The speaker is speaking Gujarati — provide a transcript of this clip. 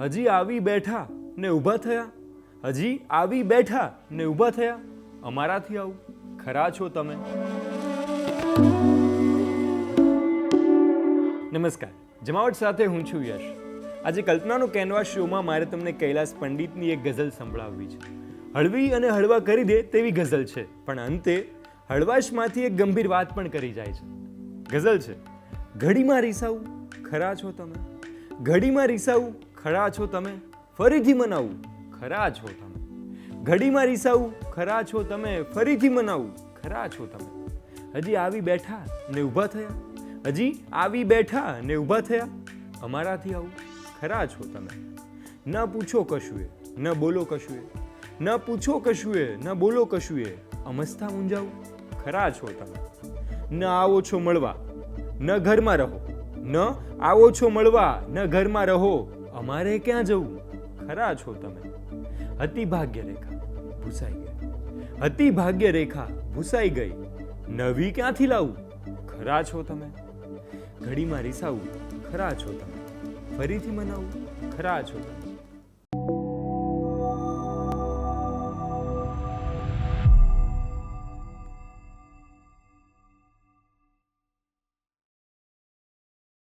હજી આવી બેઠા ને ઊભા થયા. હજી આવી બેઠા ને ઊભા થયા. અમારાથી આવું. ખરા છો તમે? નમસ્કાર. જમાવટ સાથે હું છું યશ. આજે કલ્પનાનો કેનવાસ શોમાં મારે તમને કૈલાસ પંડિતની એક ગઝલ સંભળાવવી છે. હળવી અને હળવા કરી દે તેવી ગઝલ છે, પણ અંતે હળવાશમાંથી એક ગંભીર વાત પણ કરી જાય છે. ગઝલ છે, ઘડીમાં રીસાવું. ખરા છો તમે? ઘડીમાં રીસાવું ખરા છો તમે? ફરીથી મનાવું. ખરા છો તમે. ઘડીમાં રીસાવું. ખરા છો તમે. ફરીથી મનાવું. ખરા છો તમે. હજી આવી બેઠા ને ઊભા થયા. હજી આવી બેઠા ને ઊભા થયા. અમારાથી આવું. ખરા છો તમે. ન પૂછો કશુએ. ન બોલો કશુએ. ન પૂછો કશુએ. ન બોલો કશુએ. અમસ્તા મૂંઝાવું. ખરા છો તમે. ન આવો છો મળવા. ન ઘરમાં રહો. ન આવો છો મળવા. ન ઘરમાં રહો. અમારે ક્યાં જવું? ખરા છો તમે? હતી ભાગ્ય રેખા, ભૂસાઈ ગઈ. હતી ભાગ્ય રેખા, ભૂસાઈ ગઈ. નવી ક્યાંથી લાવું? ખરા છો તમે? ઘડીમાં રીસાવું? ખરા છો તમે? ફરીથી મનાવું? ખરા છો તમે?